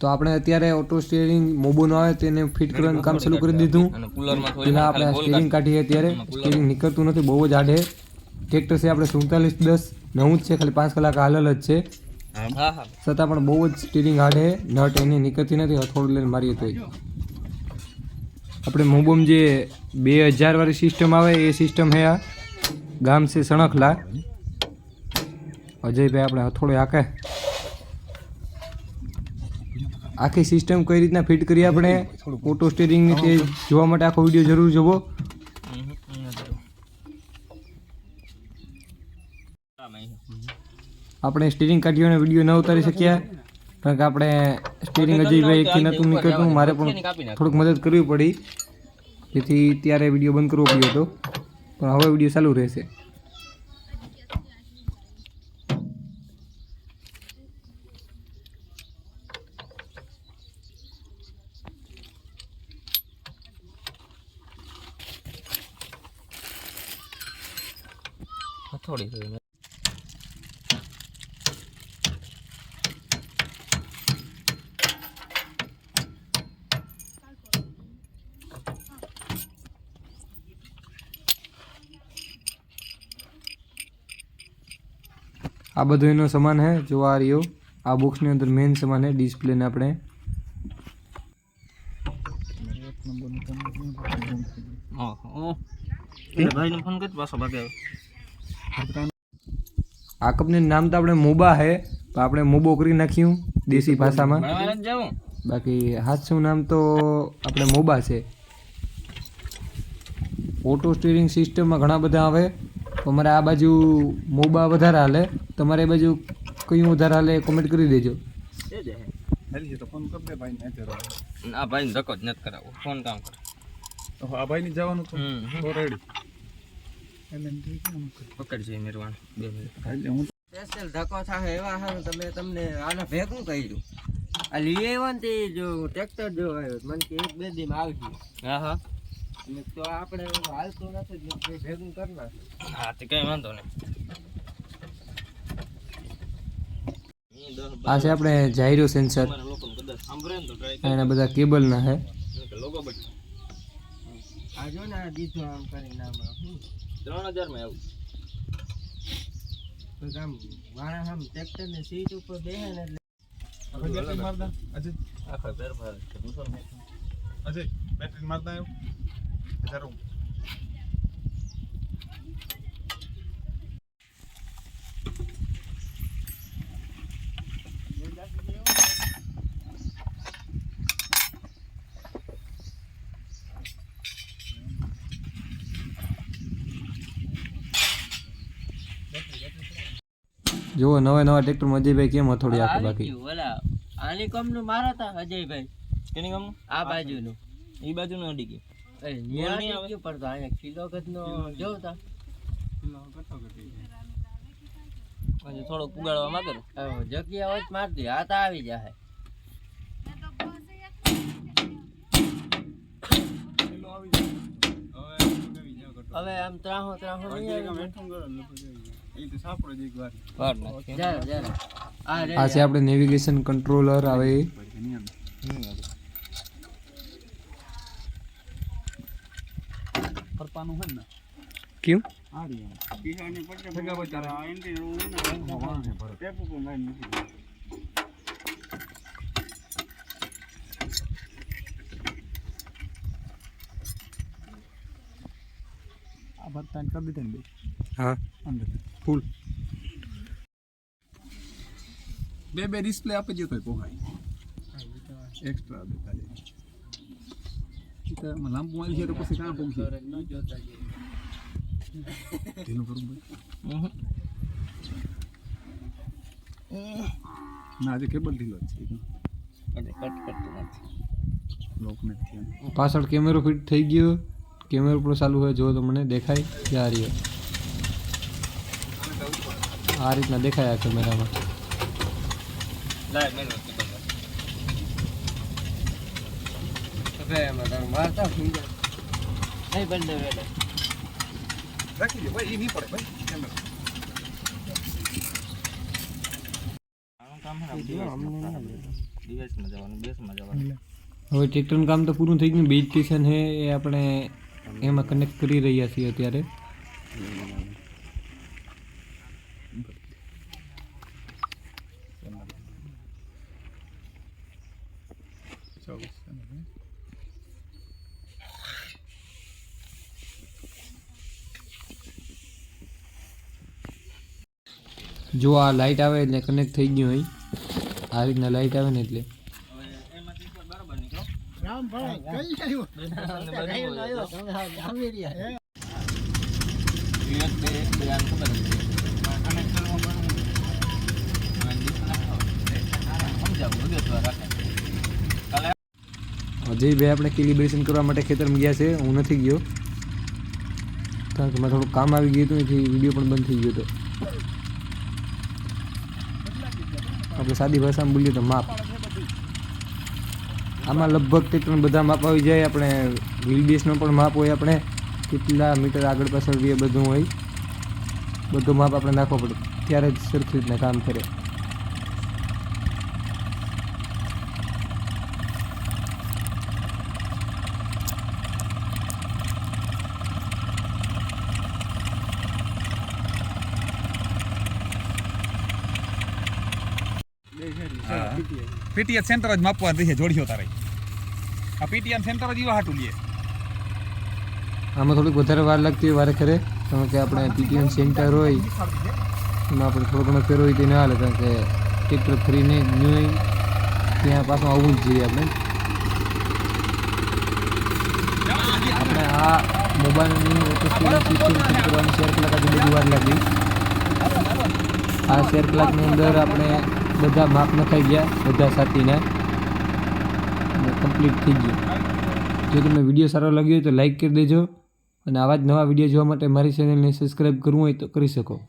તો આપણે અત્યારે ઓટો સ્ટીયરિંગ મોબોનો આવે તેને ફિટ કરવાનું કામ શરૂ કરી દીધું. અને પેલા આપણે સ્ટીયરિંગ કાઢીએ અત્યારે. સ્ટીયરિંગ નીકળતું નથી બહુ જ આડે. ટ્રેક્ટર છે આપણે સુડતાલીસ દસ નવું જ છે ખાલી પાંચ કલાક હાલલ જ છે. હા હા. છતાં પણ બહુ જ સ્ટીયરિંગ આડે નટ એની નીકળતી નથી હથોડું લઈને મારીએ તો આપણે મોબોમ જે બે હજાર વાળી સિસ્ટમ આવે એ સિસ્ટમ હે આ. ગામ છે સણખલા. અજયભાઈ આપણે હથોડે હાકે. આખી સિસ્ટમ કઈ રીતના ફિટ કરી આપણે? ઓટો સ્ટીરિંગની તે જોવા માટે આખો વીડિયો જરૂર જોવો. આપણે સ્ટીરિંગ કાઢ્યો અને વીડિયો ન ઉતારી શક્યા. કારણ કે આપણે સ્ટીરિંગ એકથી નહોતું નીકળતું. મારે પણ થોડુંક મદદ કરવી પડી. જેથી ત્યારે વીડિયો બંધ કરવો પડ્યો હતો. પણ હવે વીડિયો ચાલુ રહેશે. થોડી થોડી આ બધો એનો સામાન હે જો આ રહ્યો. આ બોક્સની અંદર મેઇન સામાન હે ડિસ્પ્લેને આપણે. ભાઈને ફોન કરી પાછો ભાગે. આ કંપનીનું નામ તો આપણે મોબા હે તો આપણે મોબો કરી નાખ્યું દેશી ભાષામાં. બાકી હાથનું નામ તો આપણે મોબા છે. ઓટો સ્ટીરિંગ સિસ્ટમમાં ઘણા બધા આવે. તમારે આ બાજુ મોબા વધારે હાલે. તમારે એ બાજુ કયું વધારે હાલે કોમેન્ટ કરી દેજો. આ ભાઈને ધક્કો જ નથી કરાવો ફોન કામ કરે. આ ભાઈ ની જવાનું તો. તો રેડી પકડજે મેરવાણ બે મિનિટ. સ્પેશિયલ ધક્કો થાય એવા હારું તમે તમને આને ભેગું કર્યું આ લઈ આવ્યો ને તે જો ટ્રેક્ટર જો આવ્યો મને કે એક બે દી આવશે હા હા. તો આપણે હાલતું નથી જ મેં કીધું ભેગું કરી નાખ. હા તે કઈ વાંધો નહીં. આ છે આપણે જાયરો સેન્સર કદાચ સાંભળે ને એના બધા હે. આ જો ને આ દીધું આમ કરીને આમાં ત્રણ હજારમાં આવું. તો આમ માણસ આમ ટ્રેક્ટરની સીટ ઉપર બેહે ને એટલે મારતા? અજય આખા છે. દૂસરો અજય બેટરી મારતા આવ્યો જરૂર જુઓ નવા નવા ટ્રેક્ટર અજયભાઈ કેમ હથોડી આપે બાકી? ઓલા આની કંપનું મારા તા અજયભાઈ. કેની ગામનું? આ બાજુનું. ઈ બાજુનું અડી ગયું. એ ન્યા નહીં ગયું પણ તો અહીંયા કિલો ગજનો જોતા થોડોક પુગાડવા માંગે જગ્યા હોય મારતી આ તો આવી જાય હવે આમ ત્રાહો ત્રાહો નહીં આવે. એ તો સાપડો જ એક વાર. વાર નથી. જરા જરા આ છે આપણે નેવિગેશન કંટ્રોલર આવે પરપાનું હોય ને? કેમ? આ રહી ભગા બચારા આ ભરતા દીધા ને બે હા અંદર ફૂલ બે બે ડિસ્પ્લે આપી દો તો પોહાય એક્સ્ટ્રા દેતા જાય તો લાંબુ છે તો પછી કાં પહોંચી ઢીલું કરું ભાઈ ના આજે કેબલ ઢીલો છે કટ કરતું નથી. લોક નથી પાછળ કેમેરો ફિટ થઈ ગયો કેમેરો પણ ચાલુ હોય જો તો મને દેખાય કે આ રહ્યો આ રીતના દેખાય આ કેમેરામાં. હવે હે ને, કામ તો પૂરું થઈ ગયું બેઝ સ્ટેશન છે એ આપણે એમાં કનેક્ટ કરી રહ્યા છીએ અત્યારે? જો આ લાઇટ આવે એટલે કનેક્ટ થઈ ગયું હોય આ રીતના લાઇટ આવે ને એટલે એમાંથી તો બરાબર નીકળો એક બે એક બે આમ disconnect થવાનું. સમજાવું વિગતવાર રાખે. કાલે અજયભાઈ આપણે કેલિબ્રેશન કરવા માટે ખેતરમાં ગયા છે. હું નથી ગયો. કારણ કે મારે થોડું કામ આવી ગયું હતું એથી વીડિયો પણ બંધ થઈ ગયો હતો. આપણે સાદી ભાષામાં બોલીએ તો માપ. આમાં લગભગ ટ્રેક્ટરના બધા માપ આવી જાય. આપણે વ્હીલ બેસનો પણ માપ હોય આપણે. કેટલા મીટર આગળ પાછળ એ બધું હોય. બધું માપ આપણે નાખવો પડે. ત્યારે જ સરખી રીતના કામ કરે. પીટીએસ સેન્ટર જ માપવા રહે જોડ્યો તારે. આ પીટીએમ સેન્ટર જ એવા હાટું લે. આમાં થોડીક વધારે વાર લાગતી હોય વારે ખરે કારણ કે આપણે પીટીએમ સેન્ટર હોય એમાં આપણે થોડો ઘણો ફેર હોય તે ના હાલે કારણ કે ટ્રેક્ટર ફરીને ન્યૂ હોય ત્યાં પાછું આવવું જ જોઈએ આપણે. આપણે આ મોબાઈલની ઓટો સ્ટીરિંગ સિસ્ટમ ફિટ કરવાની શેર કલાક આજે બધી વાર લાગી. આ શેર કલાકની અંદર આપણે બધા માપ નખાઈ ગયા, બધા સાથીને. કમ્પ્લીટ થઈ ગયું. જો તમને વીડિયો સારો લાગ્યો હોય તો લાઈક કરી દેજો. અને આવા જ નવા વીડિયો જોવા માટે મારી ચેનલને સબસ્ક્રાઈબ કરવું હોય તો કરી શકો.